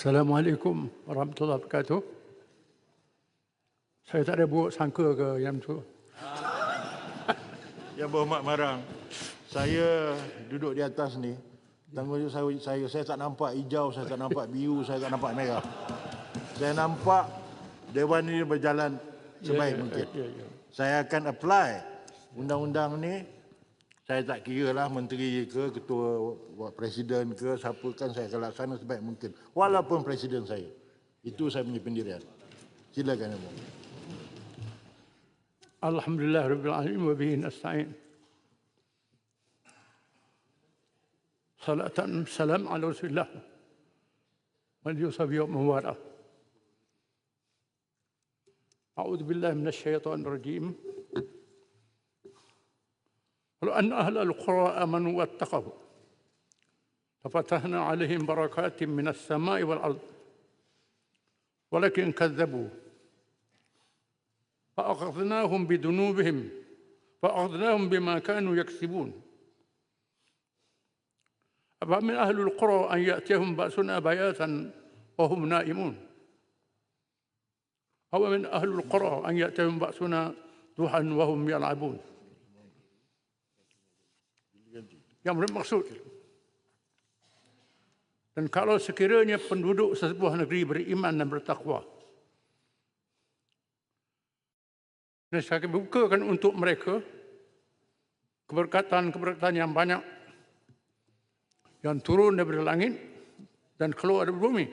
Assalamualaikum warahmatullahi wabarakatuh. Saya tak ada buruk sangka ke yang tu. Yang berhormat Marang, saya duduk di atas ni, tanggungjawab saya, saya, saya tak nampak hijau, saya tak nampak biru, saya tak nampak merah. Saya nampak Dewan ini berjalan sebaik ya, mungkin. Ya, ya. Saya akan apply undang-undang ni, saya tak kira lah menteri ke, ketua presiden ke, siapa kan saya akan laksana sebaik mungkin. Walaupun presiden saya. Itu saya punya pendirian. Silakan Ibu. Alhamdulillah Rabbil Alamin wa bihi nasta'in. Salatan salam ala Rasulillah. Wa alihi wa sahbihi wa man wala. أعوذ بالله من الشيطان الرجيم ولو أن أهل القرى آمنوا واتقوا. لفتحنا عليهم بركات من السماء والأرض ولكن كذبوا. فأخذناهم بذنوبهم فأخذناهم بما كانوا يكسبون. أفمن أهل القرى أن يأتيهم بأسنا بياتا وهم نائمون؟ أو من أهل القرى أن يأتيهم بأسنا ضحى وهم يلعبون؟ Yang bermaksud dan kalau sekiranya penduduk sebuah negeri beriman dan bertakwa dan saya akan bukakan untuk mereka keberkatan-keberkatan yang banyak yang turun dari langit dan keluar dari bumi.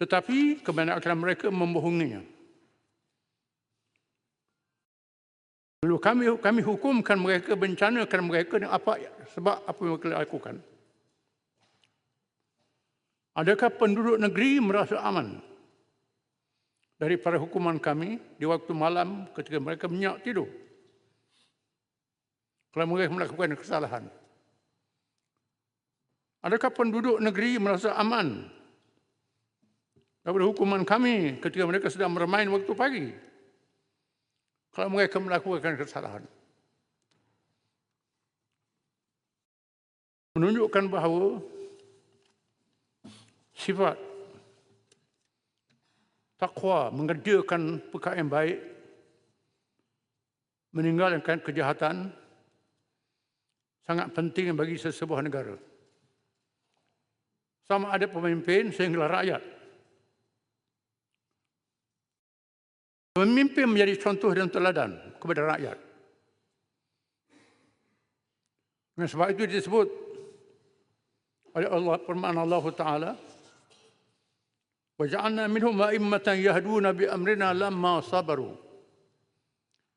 Tetapi kebanyakan mereka membohonginya. Lalu kami kami hukumkan mereka bencanakan mereka dengan apa sebab apa yang mereka lakukan. Adakah penduduk negeri merasa aman daripada hukuman kami di waktu malam ketika mereka menyak tidur? Kalau mereka melakukan kesalahan. Adakah penduduk negeri merasa aman daripada hukuman kami ketika mereka sedang bermain waktu pagi? Kalau mereka melakukan kesalahan. Menunjukkan bahawa sifat takwa mengerjakan perkara yang baik meninggalkan kejahatan sangat penting bagi sesebuah negara. Sama ada pemimpin sehingga rakyat. Pemimpin menjadi contoh dan teladan kepada rakyat. Dan sebab itu disebut oleh Allah firman Allah Taala وجعلنا منهم أئمة يهدون بأمرنا لما صبروا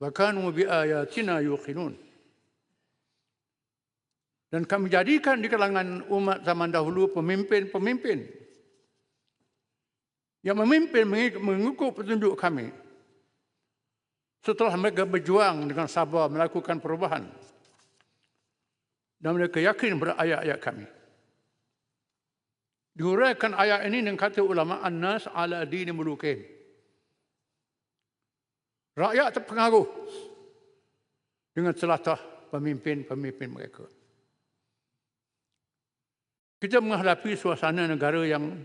وكانوا بآياتنا يوقنون dan kami jadikan di kalangan umat zaman dahulu pemimpin-pemimpin yang memimpin mengikut petunjuk kami setelah mereka berjuang dengan sabar melakukan perubahan dan mereka yakin pada ayat-ayat kami. Diuraikan ayat ini dengan kata ulama An-Nas ala dini mulukin. Rakyat terpengaruh dengan celatah pemimpin-pemimpin mereka. Kita menghadapi suasana negara yang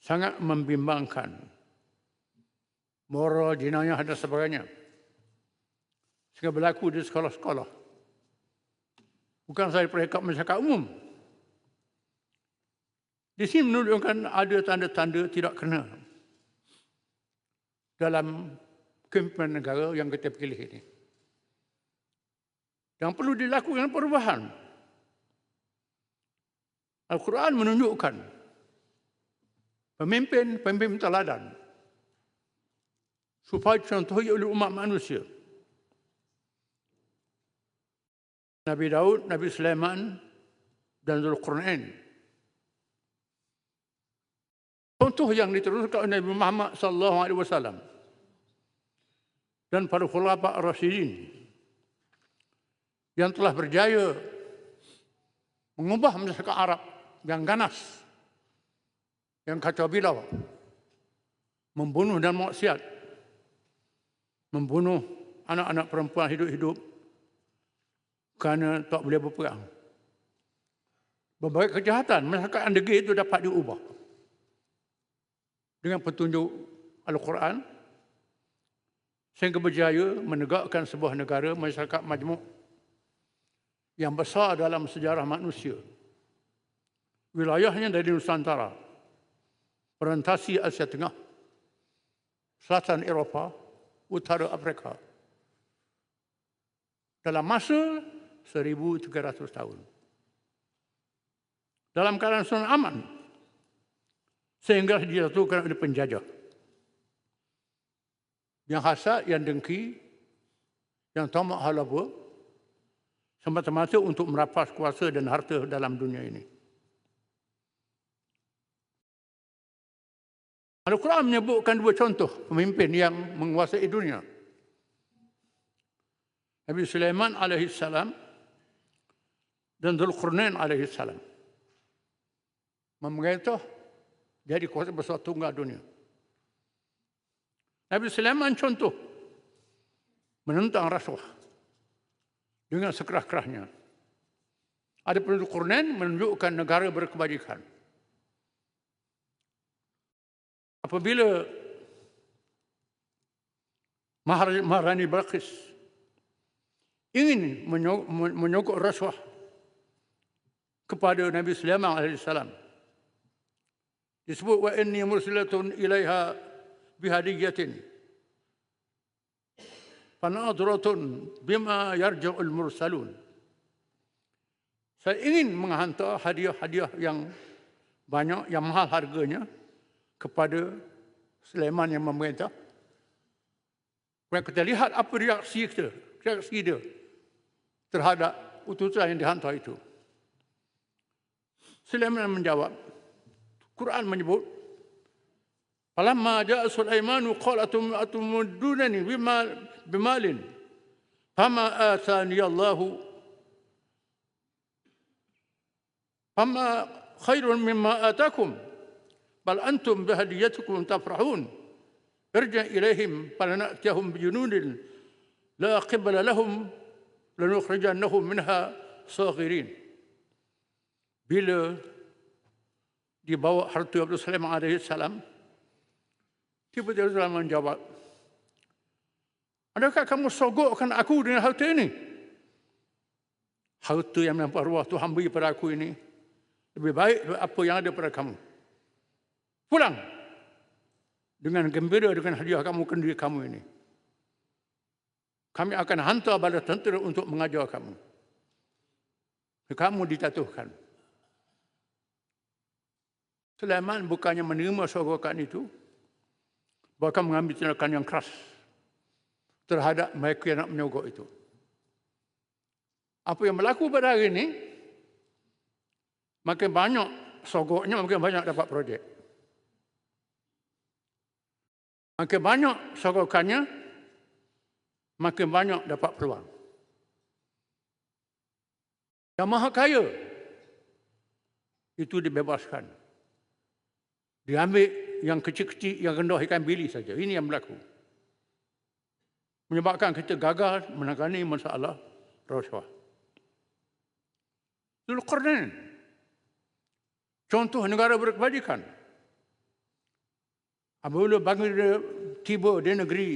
sangat membimbangkan. Moral, jenayah dan sebagainya. Sehingga berlaku di sekolah-sekolah. Bukan saya peringkat masyarakat umum. Di sini menunjukkan ada tanda-tanda tidak kena dalam kemimpinan negara yang kita pilih ini. Yang perlu dilakukan perubahan. Al-Quran menunjukkan pemimpin-pemimpin teladan supaya contohi oleh umat manusia. Nabi Daud, Nabi Sulaiman dan Zulkarnain Contoh yang diteruskan oleh Nabi Muhammad sallallahu alaihi wasallam dan para khulafa ar-rasyidin yang telah berjaya mengubah masyarakat Arab yang ganas, yang kacau bilau, membunuh dan maksiat, membunuh anak-anak perempuan hidup-hidup kerana tak boleh berperang. Berbagai kejahatan masyarakat undergate itu dapat diubah. Dengan petunjuk Al-Quran, sehingga berjaya menegakkan sebuah negara masyarakat majmuk yang besar dalam sejarah manusia. Wilayahnya dari Nusantara, perantasi Asia Tengah, selatan Eropah, utara Afrika. Dalam masa 1300 tahun. Dalam keadaan sunnah aman. Sehingga dijatuhkan oleh penjajah. Yang hasad, yang dengki, yang tamak halabur, semata-mata untuk merapas kuasa dan harta dalam dunia ini. Al-Quran menyebutkan dua contoh pemimpin yang menguasai dunia. Nabi Sulaiman alaihi salam dan Zulkarnain alaihi salam. Memerintah jadi kuasa besar tunggal dunia. Nabi Sulaiman contoh menentang rasuah dengan sekerah-kerahnya. Ada penduduk menunjukkan negara berkebajikan. Apabila Maharani Balqis ingin menyokok rasuah kepada Nabi Sulaiman AS. Disebut wa inni mursilatun ilaiha bihadiyatin fanadratun bima yarja'ul mursalun. Saya ingin menghantar hadiah-hadiah yang banyak, yang mahal harganya kepada Sulaiman yang memerintah. Kemudian kita lihat apa reaksi kita, reaksi dia terhadap utusan yang dihantar itu. Sulaiman menjawab, Quran menyebut, Falamma ja'a Sulaimanu qala atumuddunani bima bimalin fama atani Allahu fama khairun mimma atakum بل أنتم بهديتكم تفرحون ارجع إليهم فلنأتيهم بجنود لا قبل لهم لنخرجنهم منها صاغرين bila dibawa harta Abdul Salam alaihi salam Tiba-tiba Sulaiman menjawab, Adakah kamu sogokkan aku dengan harta ini? Harta yang menampak ruah Tuhan beri pada aku ini lebih baik daripada apa yang ada pada kamu. Pulang dengan gembira dengan hadiah kamu ke diri kamu ini. Kami akan hantar bala tentera untuk mengajar kamu. Kamu dijatuhkan. Sulaiman bukannya menerima sogokan itu, bahkan mengambil tindakan yang keras terhadap mereka yang nak menyogok itu. Apa yang berlaku pada hari ini, makin banyak sogoknya, makin banyak dapat projek. Makin banyak sogokannya, makin banyak dapat peluang. Yang maha kaya, itu dibebaskan. Diambil yang kecil-kecil, yang rendah ikan bili saja. Ini yang berlaku. Menyebabkan kita gagal menangani masalah rasuah. Zulkarnain. Contoh negara berkebajikan. Apabila bangsa dia tiba di negeri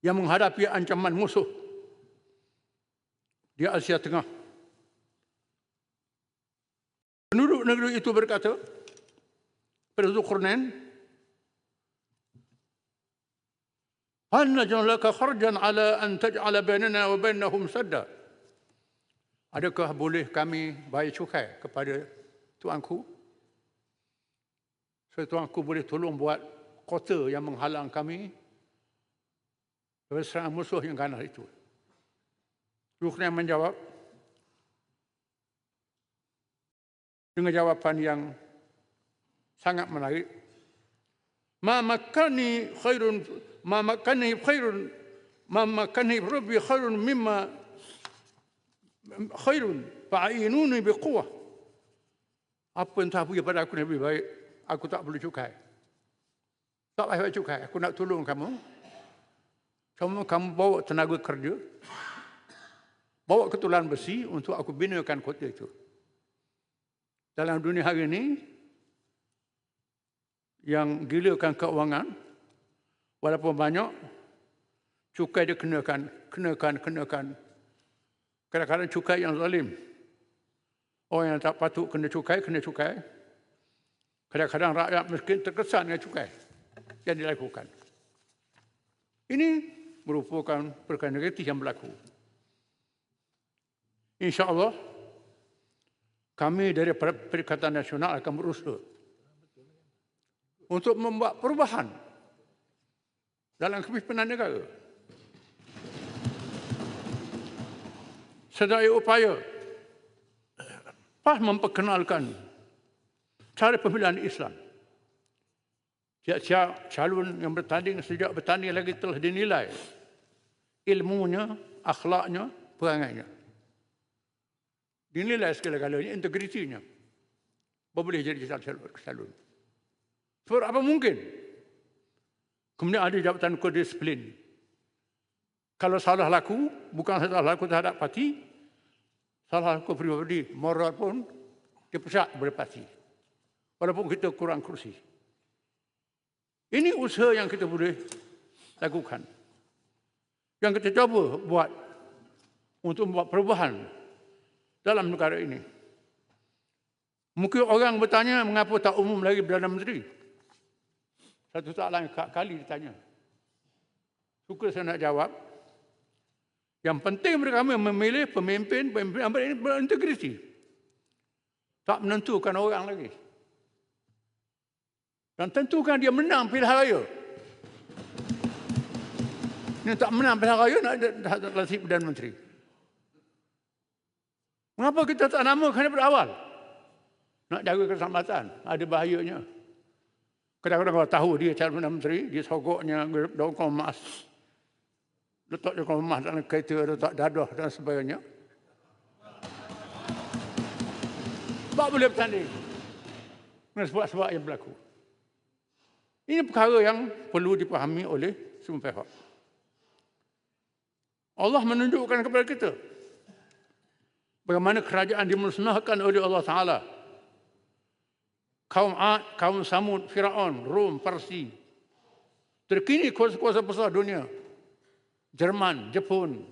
yang menghadapi ancaman musuh di Asia Tengah. Penduduk negeri itu berkata, pada Zulkarnain, "Hal najan laka kharjan ala an taj'ala bainana wa bainahum sadda?" Adakah boleh kami bayar cukai kepada tuanku Supaya tuanku boleh tolong buat kota yang menghalang kami dari serangan musuh yang ganas itu. Zulkarnain menjawab dengan jawapan yang sangat menarik. Ma makani khairun ma makani khairun ma makani rabbi khairun mimma khairun fa'inuni biquwah. Apa yang Tuhan beri pada aku lebih baik, aku tak perlu cukai. Tak payah cukai, aku nak tolong kamu. Kamu kamu bawa tenaga kerja. Bawa ketulan besi untuk aku binakan kota itu. dalam dunia hari ini yang gilakan keuangan walaupun banyak cukai dia kenakan kenakan kenakan kadang-kadang cukai yang zalim orang yang tak patut kena cukai kena cukai kadang-kadang rakyat miskin terkesan dengan cukai yang dilakukan ini merupakan perkara negatif yang berlaku insyaallah kami dari Perikatan Nasional akan berusaha untuk membuat perubahan dalam kepimpinan negara. Sedaya upaya pas memperkenalkan cara pemilihan Islam. Siap-siap calon yang bertanding sejak bertanding lagi telah dinilai ilmunya, akhlaknya, perangainya dinilai segala-galanya integritinya. Boleh jadi calon. Sebab apa mungkin? Kemudian ada jabatan kedisiplin. Kalau salah laku, bukan salah laku terhadap parti, salah laku pribadi, moral pun dipecat oleh parti. Walaupun kita kurang kursi. Ini usaha yang kita boleh lakukan. Yang kita cuba buat untuk membuat perubahan dalam negara ini. Mungkin orang bertanya mengapa tak umum lagi Perdana Menteri. Satu soalan kali ditanya. Suka saya nak jawab. Yang penting mereka memilih pemimpin, pemimpin yang berintegriti. Tak menentukan orang lagi. Dan tentukan dia menang pilihan raya. Ini tak menang pilihan raya nak latih Perdana Menteri. Mengapa kita tak namakan daripada awal? Nak jaga keselamatan. Ada bahayanya. Kadang-kadang kalau tahu dia calon Perdana Menteri, dia sogoknya daun emas. Letak daun emas dalam kereta, letak dadah dan sebagainya. Tak boleh bertanding. Dengan sebab-sebab yang berlaku. Ini perkara yang perlu dipahami oleh semua pihak. Allah menunjukkan kepada kita bagaimana kerajaan dimusnahkan oleh Allah Taala. Kaum Ad, kaum Samud, Firaun, Rom, Parsi. Terkini kuasa-kuasa besar dunia. Jerman, Jepun,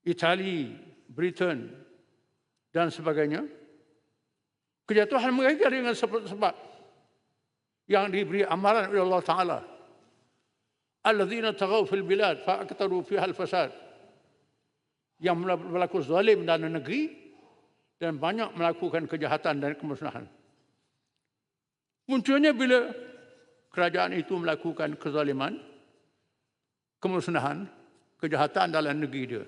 Itali, Britain dan sebagainya. Kejatuhan mereka dengan sebab-sebab yang diberi amaran oleh Allah Taala. Alladzina taghaw fil bilad fa fiha al-fasad yang berlaku zalim dalam negeri dan banyak melakukan kejahatan dan kemusnahan. Munculnya bila kerajaan itu melakukan kezaliman, kemusnahan, kejahatan dalam negeri dia.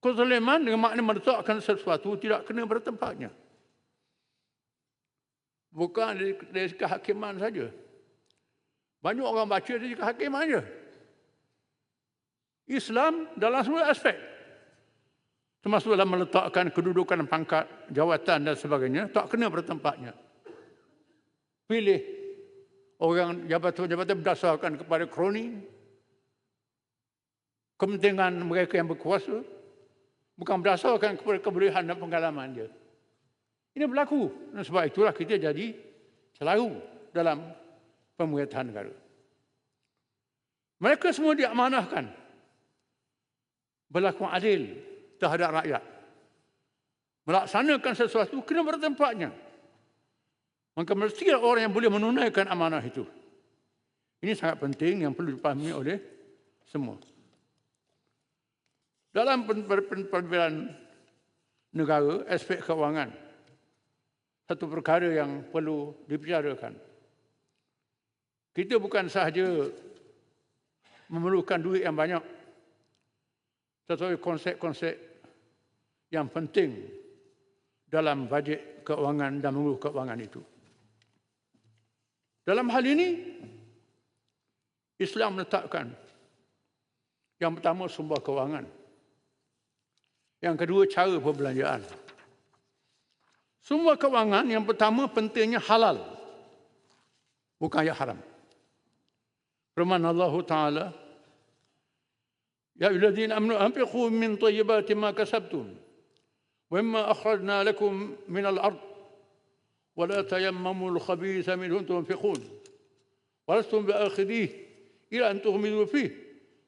Kezaliman dengan makna meletakkan sesuatu tidak kena bertempatnya. Bukan dari, dari kehakiman saja. Banyak orang baca dari kehakiman saja. Islam dalam semua aspek. Termasuk dalam meletakkan kedudukan pangkat, jawatan dan sebagainya, tak kena bertempatnya. Pilih orang jabatan-jabatan berdasarkan kepada kroni, kepentingan mereka yang berkuasa, bukan berdasarkan kepada kebolehan dan pengalaman dia. Ini berlaku. Sebab itulah kita jadi selalu dalam pemerintahan negara. Mereka semua diamanahkan berlaku adil terhadap rakyat. Melaksanakan sesuatu kena bertempatnya. Maka mesti orang yang boleh menunaikan amanah itu. Ini sangat penting yang perlu dipahami oleh semua. Dalam perbedaan negara, aspek kewangan, satu perkara yang perlu dibicarakan. Kita bukan sahaja memerlukan duit yang banyak tetapi konsep-konsep yang penting dalam bajet keuangan dan mengurus keuangan itu. Dalam hal ini, Islam meletakkan yang pertama sumber keuangan. Yang kedua cara perbelanjaan. Sumber keuangan yang pertama pentingnya halal. Bukan yang haram. Firman Allah Ta'ala يا أيها الذين آمنوا أنفقوا من طيبات ما كسبتم ومما أخرجنا لكم من الأرض ولا تيمموا الخبيث منه تنفقون ولستم بآخذيه إلى أن تغمضوا فيه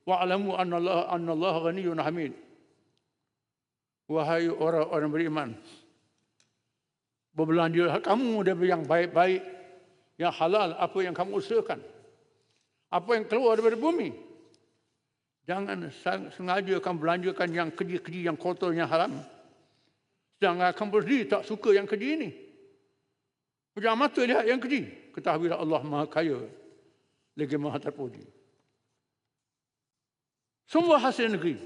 واعلموا أن الله أن الله غني حميد Wahai orang-orang beriman, berbelanja kamu dari yang baik-baik, yang halal, apa yang kamu usahakan. Apa yang keluar dari bumi. Jangan sengaja kamu belanjakan yang keji-keji, yang kotor, yang haram. Sedangkan kamu berdiri tak suka yang keji ini. Jangan mata lihat yang keji. Ketahuilah Allah Maha Kaya. Lagi Maha Terpuji. Semua hasil negeri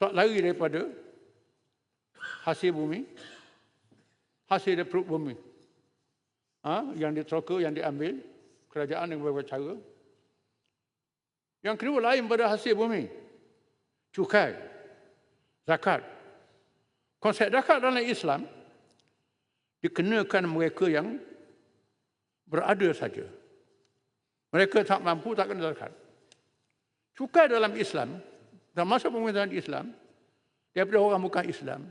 tak lari daripada hasil bumi, hasil dari perut bumi. Ha? Yang diteroka, yang diambil, kerajaan yang berbagai cara. Yang kedua lain pada hasil bumi. Cukai, zakat. Konsep zakat dalam Islam dikenakan mereka yang berada saja. Mereka tak mampu tak kena zakat. Cukai dalam Islam dan masa pemerintahan Islam daripada orang bukan Islam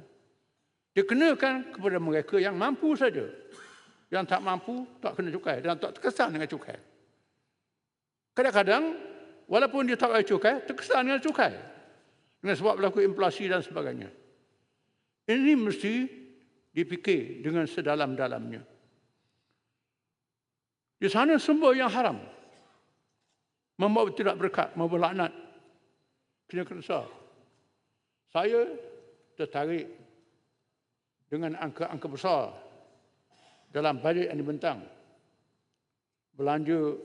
dikenakan kepada mereka yang mampu saja. Yang tak mampu tak kena cukai dan tak terkesan dengan cukai. Kadang-kadang walaupun dia tak bayar cukai, terkesan dengan cukai. Dengan sebab berlaku inflasi dan sebagainya. Ini mesti dipikir dengan sedalam-dalamnya. Di sana sumber yang haram. Membawa tidak berkat, membawa laknat kena kesal. Saya tertarik dengan angka-angka besar dalam bajet yang dibentang. Belanja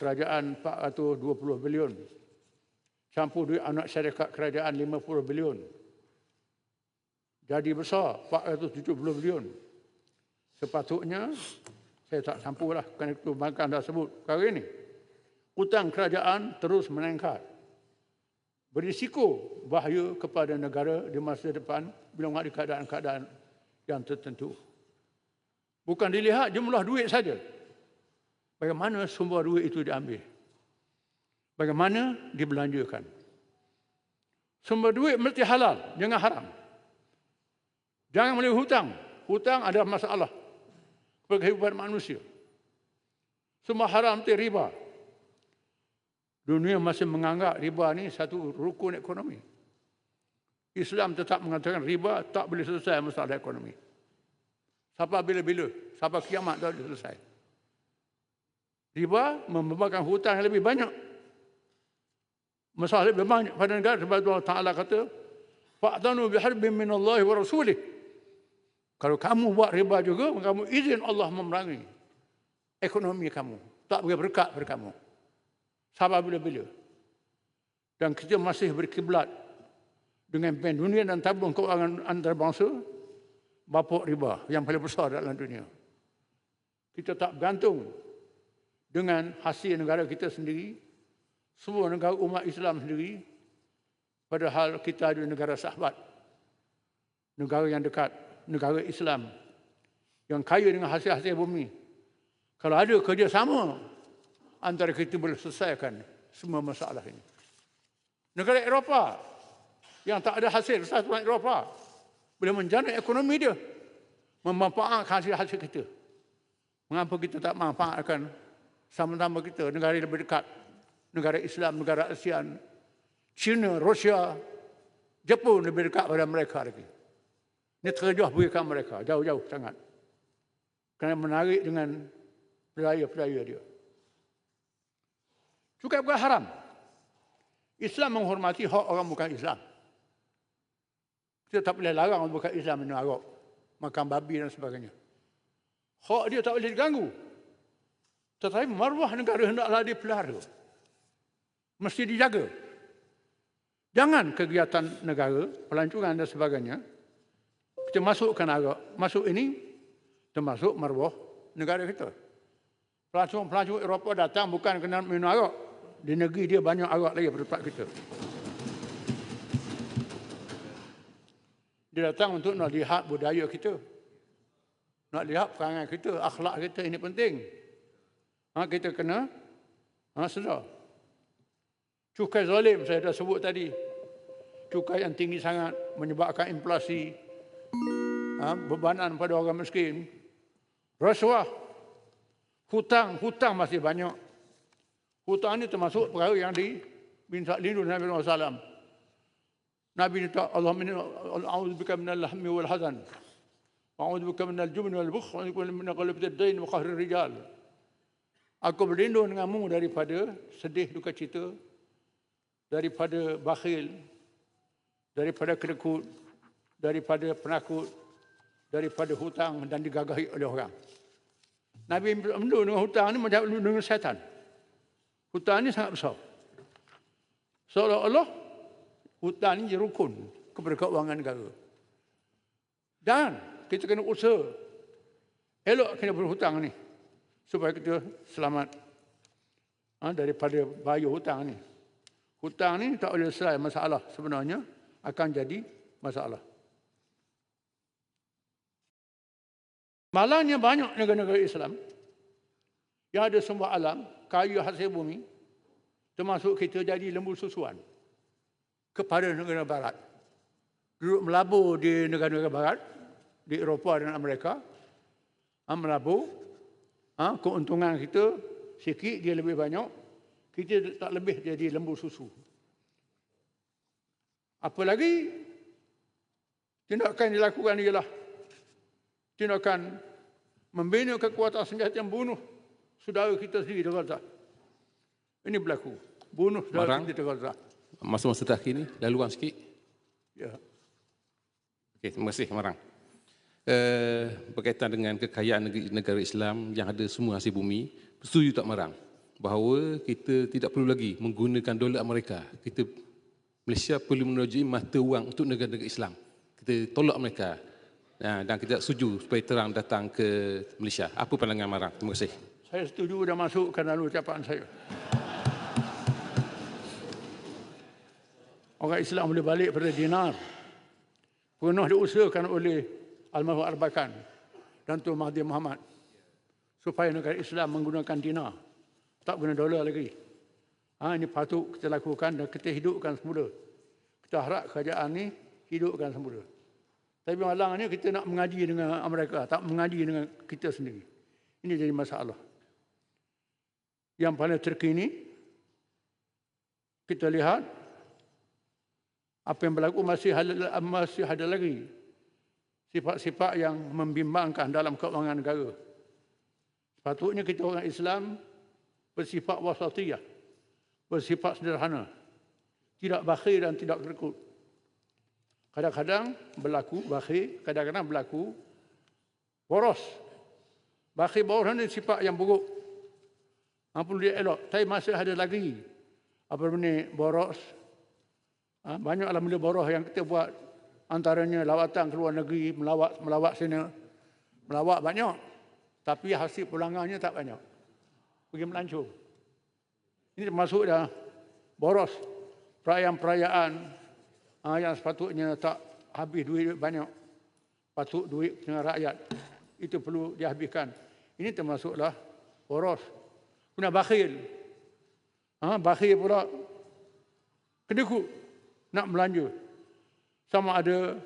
kerajaan 420 bilion. Campur duit anak syarikat kerajaan 50 bilion. Jadi besar 470 bilion. Sepatutnya saya tak campurlah kerana itu bangkan dah sebut kali ini. Hutang kerajaan terus meningkat berisiko bahaya kepada negara di masa depan bila menghadapi keadaan-keadaan yang tertentu. Bukan dilihat jumlah duit saja. Bagaimana sumber duit itu diambil? Bagaimana dibelanjakan? Sumber duit mesti halal, jangan haram. Jangan boleh hutang. Hutang adalah masalah kepada kehidupan manusia. Semua haram itu riba. Dunia masih menganggap riba ni satu rukun ekonomi. Islam tetap mengatakan riba tak boleh selesai masalah ekonomi. Sampai bila-bila, sampai kiamat tak boleh selesai. Riba membebankan hutang yang lebih banyak. Masalah lebih banyak pada negara sebab Allah Ta'ala kata Fa'tanu biharbin min Allah wa rasulih. Kalau kamu buat riba juga, kamu izin Allah memerangi ekonomi kamu. Tak boleh berkat pada kamu. Sabar bila-bila. Dan kita masih berkiblat dengan pen dunia dan tabung keuangan antarabangsa bapuk riba yang paling besar dalam dunia. Kita tak bergantung dengan hasil negara kita sendiri, semua negara umat Islam sendiri, padahal kita ada negara sahabat, negara yang dekat, negara Islam yang kaya dengan hasil-hasil bumi. Kalau ada kerjasama antara kita boleh selesaikan semua masalah ini. Negara Eropah yang tak ada hasil satuan Eropah boleh menjana ekonomi dia memanfaatkan hasil-hasil kita. Mengapa kita tak manfaatkan sama-sama kita negara yang lebih dekat, negara Islam, negara ASEAN, China, Rusia, Jepun lebih dekat pada mereka lagi. Ini terjauh berikan mereka, jauh-jauh sangat. Kerana menarik dengan pelaya-pelaya dia. Cukai bukan haram. Islam menghormati hak orang bukan Islam. Kita tak boleh larang orang bukan Islam minum arak. Makan babi dan sebagainya. Hak dia tak boleh diganggu. Tetapi maruah negara hendaklah dipelihara. Mesti dijaga. Jangan kegiatan negara, pelancongan dan sebagainya, kita masukkan arak. Masuk ini, termasuk maruah negara kita. Pelancong-pelancong Eropah datang bukan kena minum arak di negeri dia banyak arak lagi pada tempat kita. Dia datang untuk nak lihat budaya kita. Nak lihat perangai kita, akhlak kita ini penting. Ha, kita kena ha, sedar. Cukai zalim saya dah sebut tadi. Cukai yang tinggi sangat menyebabkan inflasi, ha, bebanan pada orang miskin, rasuah, hutang, hutang masih banyak. Hutang ini termasuk perkara yang diminta lindung Nabi Muhammad SAW. Nabi tak Allah min a'udzubika minal lahmi wal hazan. A'udzubika minal jubn wal bukh wa min ghalabati ad-dain wa qahri rijal. Aku berlindung denganmu daripada sedih duka cita, daripada bakhil, daripada kedekut, daripada penakut, daripada hutang dan digagahi oleh orang. Nabi berlindung dengan hutang ni macam dengan syaitan. Hutang ni sangat besar. Seolah-olah hutang ni rukun kepada keuangan negara. Dan kita kena usaha elok kena berhutang ni supaya kita selamat ha, daripada bahaya hutang ni. Hutang ni tak boleh selesai masalah sebenarnya akan jadi masalah. Malangnya banyak negara-negara Islam yang ada sumber alam, kayu hasil bumi, termasuk kita jadi lembu susuan kepada negara barat. Duduk melabur di negara-negara barat, di Eropah dan Amerika, ha, melabur, ha, keuntungan kita sikit, dia lebih banyak, kita tak lebih jadi lembu susu. Apa lagi? Tindakan dilakukan ialah tindakan membina kekuatan senjata yang bunuh saudara kita sendiri di Gaza. Ini berlaku. Bunuh saudara Marang. kita di Gaza. Masa-masa terakhir ni, laluan sikit. Ya. Okey, terima kasih Marang. Uh, berkaitan dengan kekayaan negeri, negara Islam yang ada semua hasil bumi, setuju tak Marang? Bahawa kita tidak perlu lagi menggunakan dolar Amerika. Kita Malaysia perlu menerjui mata wang untuk negara-negara Islam. Kita tolak mereka. Uh, dan kita setuju supaya terang datang ke Malaysia. Apa pandangan Marang? Terima kasih. Saya setuju dah masukkan dalam ucapan saya. Orang Islam boleh balik pada dinar. Pernah diusahakan oleh Almarhum Arbakan dan Tuan Mahathir Muhammad supaya negara Islam menggunakan dinar. Tak guna dolar lagi. Ha, ini patut kita lakukan dan kita hidupkan semula. Kita harap kerajaan ni hidupkan semula. Tapi malangnya kita nak mengaji dengan Amerika, tak mengaji dengan kita sendiri. Ini jadi masalah. Yang paling terkini, kita lihat apa yang berlaku masih ada, masih ada lagi sifat-sifat yang membimbangkan dalam keuangan negara. Sepatutnya kita orang Islam bersifat wasatiyah, bersifat sederhana, tidak bakhil dan tidak terkut. Kadang-kadang berlaku bakhil, kadang-kadang berlaku boros. Bakhil boros ini sifat yang buruk. Ha, perlu dielok. Tapi masih ada lagi apa ni boros. Ha, banyaklah benda boros yang kita buat antaranya lawatan ke luar negeri, melawat melawat sini. Melawat banyak. Tapi hasil pulangannya tak banyak. Pergi melancong. Ini termasuk dah boros. Perayaan-perayaan ha, yang sepatutnya tak habis duit banyak. Patut duit dengan rakyat. Itu perlu dihabiskan. Ini termasuklah boros. Guna bakhil. Ha, bakhil pula kedekut nak belanja. Sama ada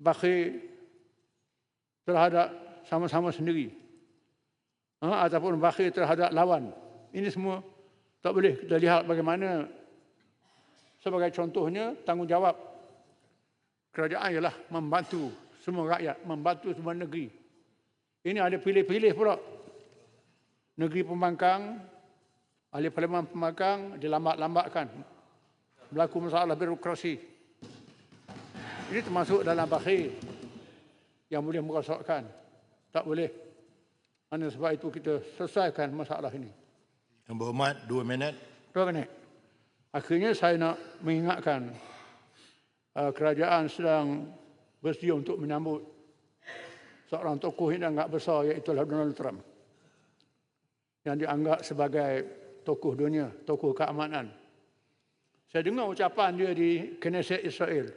bakhil terhadap sama-sama sendiri. Ha, ataupun bakhil terhadap lawan. Ini semua tak boleh kita lihat bagaimana sebagai contohnya tanggungjawab kerajaan ialah membantu semua rakyat, membantu semua negeri. Ini ada pilih-pilih pula. Negeri pembangkang, ahli parlimen pembangkang dilambat-lambatkan. Berlaku masalah birokrasi. Ini termasuk dalam bakhil yang boleh merosakkan. Tak boleh. Kerana sebab itu kita selesaikan masalah ini. Yang berhormat, dua minit. Tuan Kenek, akhirnya saya nak mengingatkan uh, kerajaan sedang bersedia untuk menyambut seorang tokoh yang agak besar iaitu Donald Trump yang dianggap sebagai tokoh dunia, tokoh keamanan. Saya dengar ucapan dia di Knesset Israel.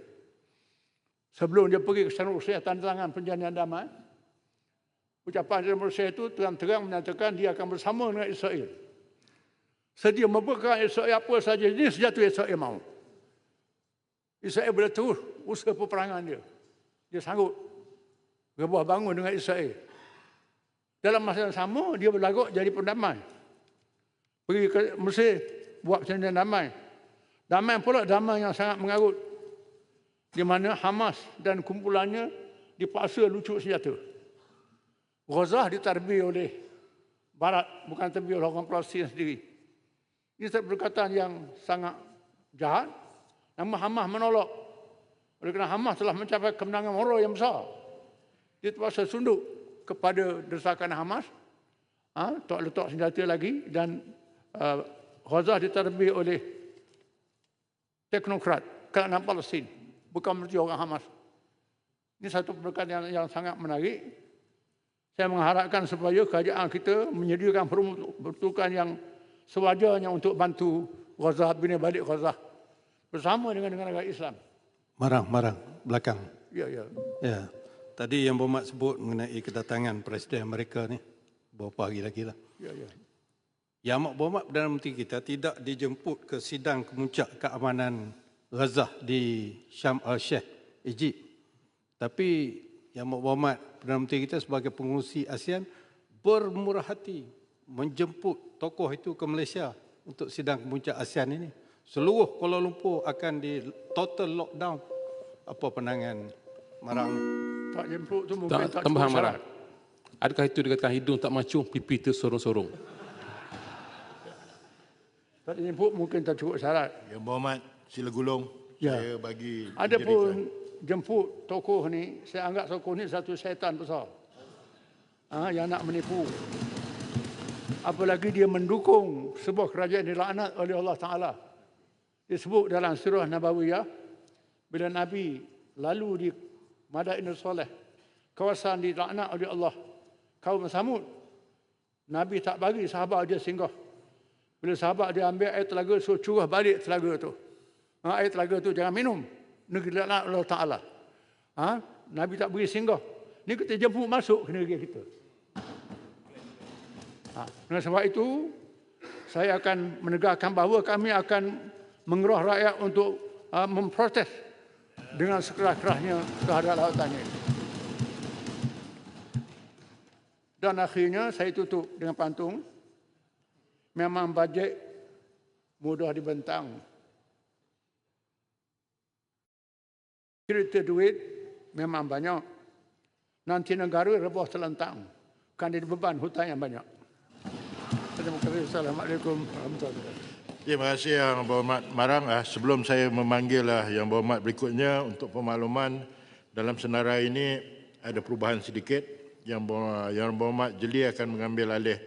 Sebelum dia pergi ke sana Rusia tanda tangan perjanjian damai, ucapan dia Rusia itu terang-terang menyatakan dia akan bersama dengan Israel sedia membuka Israel apa saja jenis senjata Israel mahu. Israel boleh terus usaha peperangan dia. Dia sanggup. rebah bangun dengan Israel. Dalam masa yang sama, dia berlagak jadi pendamai. Pergi ke Mesir, buat perjanjian damai. Damai pula damai yang sangat mengarut. Di mana Hamas dan kumpulannya dipaksa lucuk senjata. Gaza ditarbi oleh Barat, bukan terbi oleh orang Palestin sendiri. Ini satu perkataan yang sangat jahat. Nama Hamas menolak. Oleh kerana Hamas telah mencapai kemenangan moral yang besar. Dia terpaksa sunduk kepada desakan Hamas. Ha, tak letak senjata lagi dan uh, Gaza diterbi oleh teknokrat kerajaan Palestin. Bukan orang Hamas. Ini satu perkara yang, yang sangat menarik. Saya mengharapkan supaya kerajaan kita menyediakan peruntukan yang sewajarnya untuk bantu Gaza bina balik Gaza bersama dengan negara Islam. Marang, marang, belakang. Ya, ya. Ya. Tadi yang Berhormat sebut mengenai kedatangan Presiden Amerika ni, beberapa hari lagi lah. Ya, ya. Yang Amat Berhormat Perdana Menteri kita tidak dijemput ke sidang kemuncak keamanan Gaza di Syam al-Sheikh, Egypt. Tapi Yang Amat Berhormat Perdana Menteri kita sebagai pengurusi ASEAN bermurah hati menjemput tokoh itu ke Malaysia untuk sidang kemuncak ASEAN ini. Seluruh Kuala Lumpur akan di total lockdown. Apa pandangan Marang? Tak jemput tu mungkin Tak, tak, tambahan syarat. Adakah itu dikatakan hidung tak mancung, pipi tersorong-sorong? Tak jemput mungkin tak cukup syarat. Yang berhormat sila gulung. Ya. Saya bagi Ada pun jemput tokoh ni, saya anggap tokoh ni satu syaitan besar. Ha, yang nak menipu. Apalagi dia mendukung sebuah kerajaan dilaknat oleh Allah Ta'ala. Disebut dalam surah Nabawiyah, bila Nabi lalu di Madainul Soleh, kawasan dilaknat oleh Allah, kaum Samud, Nabi tak bagi sahabat dia singgah. Bila sahabat dia ambil air telaga, suruh curah balik telaga tu. Ha, air telaga tu jangan minum. Negeri Allah Ta'ala. Ha? Nabi tak beri singgah. Ni kita jemput masuk ke negeri kita. Ha. Dengan sebab itu, saya akan menegakkan bahawa kami akan mengeroh rakyat untuk uh, memprotes dengan sekeras-kerasnya terhadap lautan ini. Dan akhirnya saya tutup dengan pantun. Memang bajet mudah dibentang. Cerita duit memang banyak. Nanti negara rebah telentang. Kan dia beban hutang yang banyak. Assalamualaikum warahmatullahi wabarakatuh. Terima kasih Yang Berhormat Marang. Ah, Sebelum saya memanggil Yang Berhormat berikutnya untuk pemakluman dalam senarai ini ada perubahan sedikit. Yang Berhormat Jeli akan mengambil alih